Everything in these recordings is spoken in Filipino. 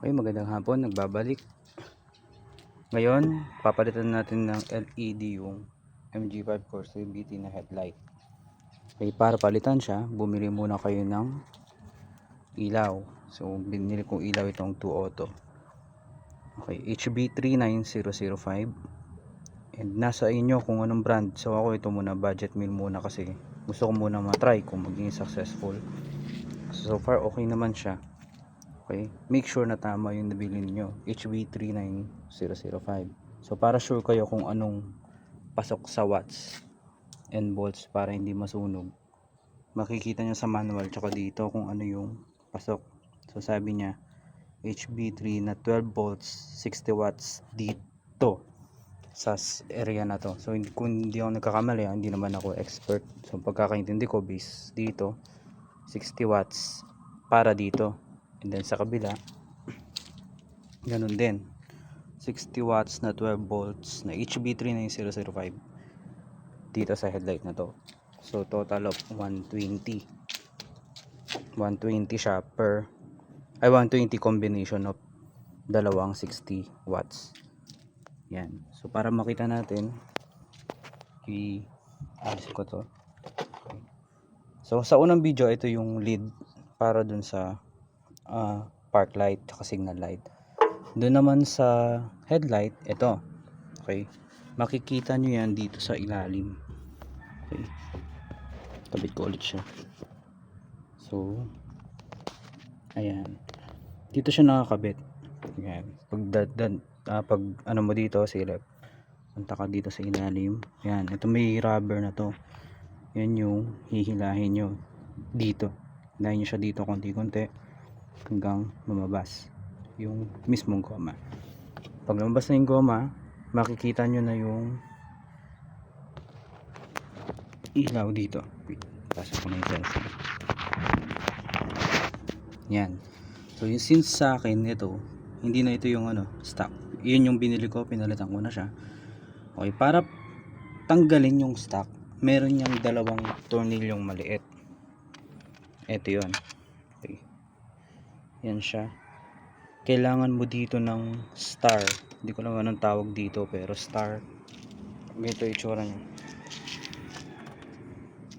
Okay, magandang hapon, nagbabalik. Ngayon, papalitan natin ng LED yung MG5 Corsa BT na headlight. Okay, para palitan siya, bumili muna kayo ng ilaw. So, binili kong ilaw itong 2 auto. Okay, HB39005. And nasa inyo kung anong brand. So, ako ito muna, budget meal muna kasi gusto ko muna matry kung maging successful. So far, okay naman siya. Okay? Make sure na tama yung nabili niyo. HB39005. So para sure kayo kung anong pasok sa watts and volts para hindi masunog. Makikita niyo sa manual tsaka dito kung ano yung pasok. So sabi niya HB3 na 12 volts, 60 watts dito sa area na to. So kung hindi ako nagkakamali, ah, hindi naman ako expert. So pagkakaintindi ko base dito 60 watts para dito. And then sa kabila, ganun din. 60 watts na 12 volts na HB39005 dito sa headlight na to. So total of 120. 120 siya per ay 120 combination of dalawang 60 watts. Yan. So para makita natin i-alis ko to. So sa unang video ito yung lead para dun sa ah, park light at signal light. Doon naman sa headlight, ito. Okay. Makikita nyo yan dito sa ilalim. Okay. Tabit ko ulit siya. So, ayan. Dito siya nakakabit. Ayan. Pag, dad, dad, ah, pag ano mo dito, silip. Punta ka dito sa ilalim. Ayan. Ito may rubber na to. Yan yung hihilahin nyo dito. Hilahin nyo siya dito konti-konti hanggang lumabas yung mismong goma. Pag lumabas na yung goma, makikita nyo na yung ilaw dito. Pasok ko na yung cellphone. Yan. So, yung since sa akin ito, hindi na ito yung ano, stock. Yun yung binili ko, pinalitan ko na siya. Okay, para tanggalin yung stock, meron niyang dalawang tornilyong maliit. Ito yun. Yan siya. Kailangan mo dito ng star. Hindi ko lang anong tawag dito, pero star. Ganito itsura niya.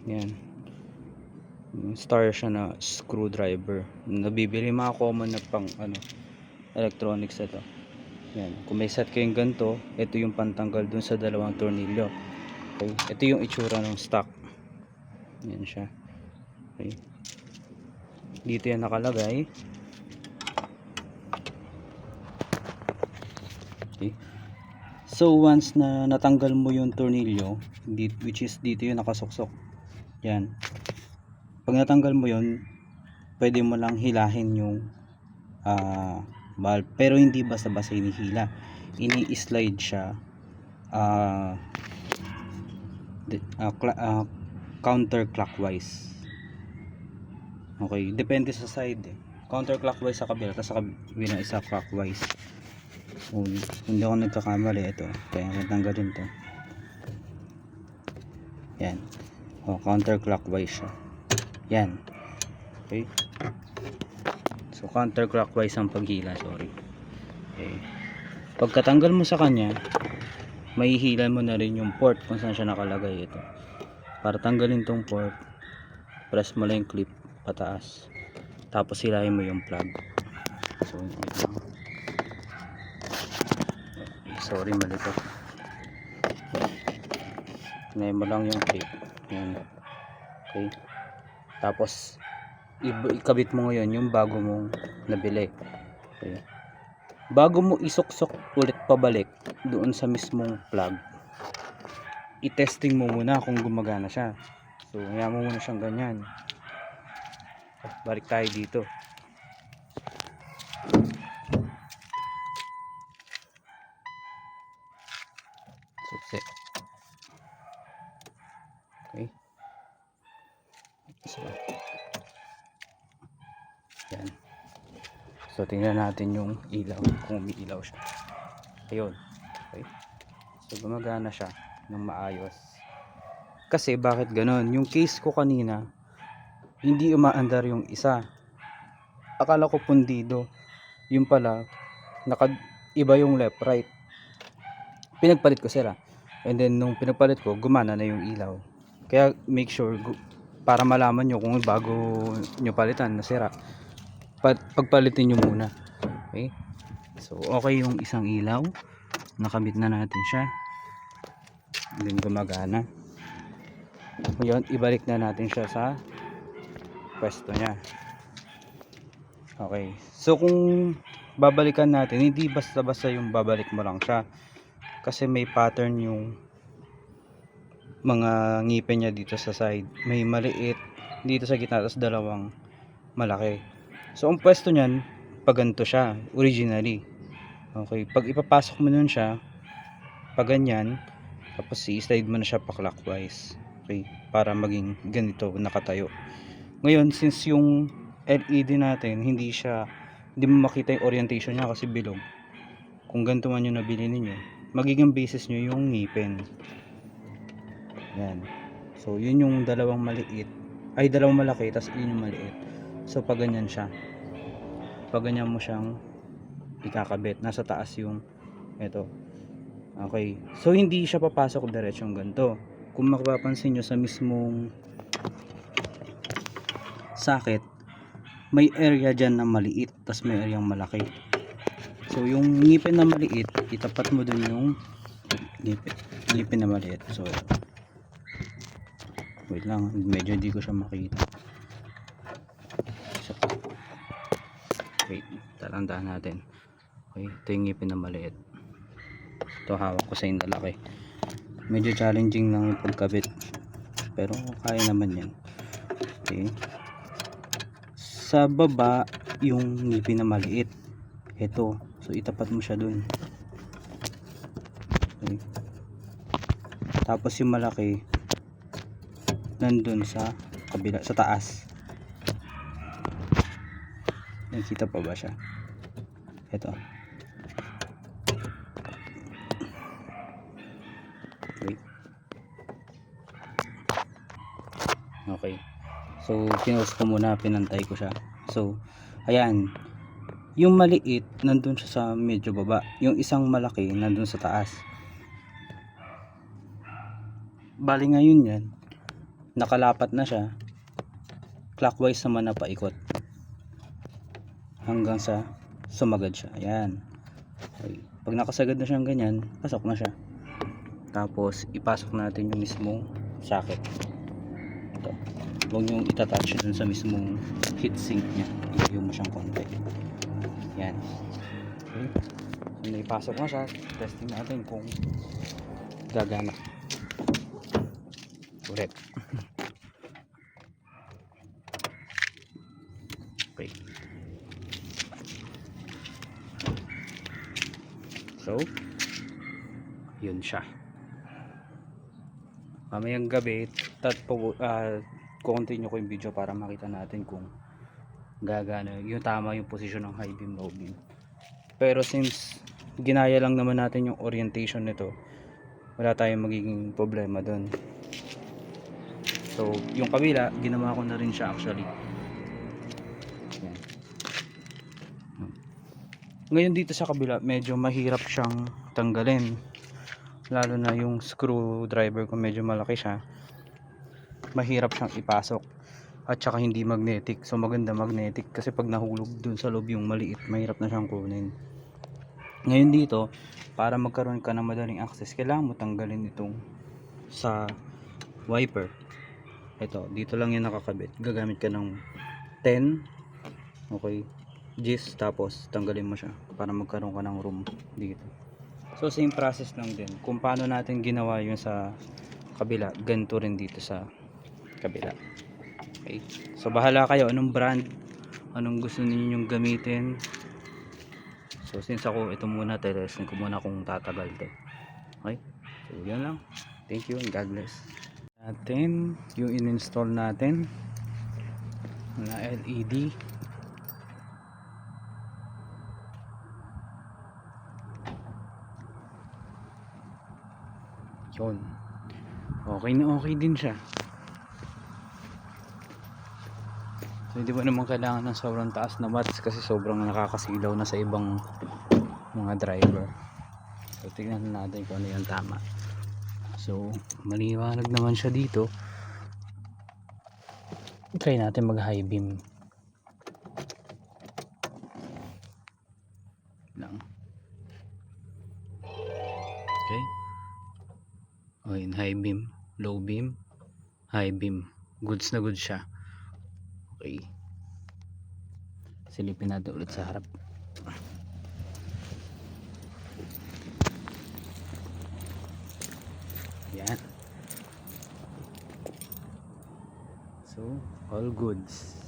Yan. Star siya na screwdriver. Nabibili mga common na pang ano, electronics ito. Yan. Kung may set kayong ganito, ito yung pantanggal dun sa dalawang tornilyo. Okay. Ito yung itsura ng stock. Yan siya. Okay. Dito yan nakalagay. Okay. So once na natanggal mo yung tornilyo, which is dito yung nakasuksok. Yan. Pag natanggal mo yun, pwede mo lang hilahin yung ah valve. Pero hindi basta-basta hinihila. Ini-slide siya ah, cla- ah, counterclockwise. Okay, depende sa side eh. Counterclockwise sa kabila, tapos sa kabila isa clockwise. Kung hindi ako nagkakamali ito, kaya natanggalin to. Yan. O, counterclockwise siya. Yan. Okay. So, counterclockwise ang paghila, sorry. Okay. Pagkatanggal mo sa kanya, mahihilan mo na rin yung port kung saan siya nakalagay ito. Para tanggalin tong port, press mo lang yung clip pataas. Tapos hilahin mo yung plug. So, wait lang. Sorry mali to. Hilahin mo lang yung clip. Yan. Okay. Tapos, ikabit mo ngayon yung bago mong nabili. Okay. Bago mo isuksok ulit pabalik doon sa mismong plug, i-testing mo muna kung gumagana siya. So, hayaan mo muna siyang ganyan. Ah, Balik tayo dito. Yan. So, tingnan natin yung ilaw, kung may ilaw siya. Ayun. Okay. So, gumagana siya ng maayos. Kasi, bakit ganon? Yung case ko kanina, hindi umaandar yung isa. Akala ko pundido. yung pala naka iba yung left right pinagpalit ko sila and then nung pinagpalit ko gumana na yung ilaw kaya make sure para malaman nyo kung bago nyo palitan nasira pagpalitin nyo muna. Okay? So okay yung isang ilaw. Nakabit na natin siya. Then gumagana. Ngayon ibalik na natin siya sa pwesto niya. Okay. So kung babalikan natin hindi basta basta yung babalik mo lang siya. Kasi may pattern yung mga ngipin niya dito sa side. May maliit dito sa gitna tapos dalawang malaki so ang pwesto niyan pag ganito siya originally. Okay pag ipapasok mo nun siya pag ganyan tapos i-slide mo na siya pa clockwise okay para maging ganito nakatayo. Ngayon since yung LED natin hindi siya hindi mo makita yung orientation niya kasi bilog. Kung ganito man yung nabili ninyo magiging basis nyo yung ngipin. Yan. So yun yung dalawang maliit ay dalawang malaki tas yun yung maliit so pag ganyan siya. Pag ganyan mo siyang ikakabit nasa taas yung ito okay. So hindi siya papasok diretsong ganito. Kung mapapansin nyo sa mismong socket may area dyan na maliit tas may area malaki. So yung ngipin na maliit itapat mo dun yung ngipin, ngipin na maliit. So wait lang. Medyo hindi ko siya makita wait talandahan natin. Okay ito yung ngipin na maliit. Ito hawak ko sa yung lalaki. Medyo challenging lang yung pagkabit. Pero kaya naman yan. Okay. Sa baba yung ngipin na maliit. Ito so itapat mo siya dun. Okay. tapos yung malaki nandun sa kabila sa taas nakita pa ba siya? Ito. Okay. So pinost ko muna pinantay ko siya. So ayan. Yung maliit nandun siya sa medyo baba. Yung isang malaki nandun sa taas. Bali ngayon yan nakalapat na siya. Clockwise naman na paikot hanggang sa sumagad siya. Ayan. Okay. pag nakasagad na siyang ganyan pasok na siya. Tapos ipasok natin yung mismong socket. Ito. Huwag nyo itatouch dun sa mismong heatsink nya ilayo mo siyang konti. Yan okay. so naipasok na siya. Testing natin kung gagana. Ulit. Okay so yun siya. Mamayang gabi tat po uh, continue ko yung video para makita natin kung gagana yung tama yung posisyon ng high beam low beam. Pero since ginaya lang naman natin yung orientation nito wala tayong magiging problema doon so yung kabila ginawa ko na rin siya actually ngayon dito sa kabila medyo mahirap siyang tanggalin. Lalo na yung screwdriver ko medyo malaki siya. Mahirap siyang ipasok. At saka hindi magnetic. So maganda magnetic. Kasi pag nahulog dun sa loob yung maliit mahirap na siyang kunin. Ngayon dito para magkaroon ka ng madaling access kailangan mo tanggalin itong sa wiper. Ito dito lang yan nakakabit. Gagamit ka ng 10 okay gis tapos tanggalin mo siya para magkaroon ka ng room dito. So same process lang din. Kung paano natin ginawa yun sa kabila ganito rin dito sa kabila. Okay? So bahala kayo. Anong brand? Anong gusto ninyong gamitin? So since ako ito muna testing ko muna kung tatagal to okay? So yan lang. Thank you and God bless. Natin yung in-install natin. Na LED yun okay na okay din siya. So hindi mo naman kailangan ng sobrang taas na watts kasi sobrang nakakasilaw na sa ibang mga driver. So tignan natin kung ano yung tama. So maliwanag naman siya dito. Try natin mag high beam beam. High beam. Goods na goods siya. Okay. Silipin natin ulit sa harap. Yan. So all goods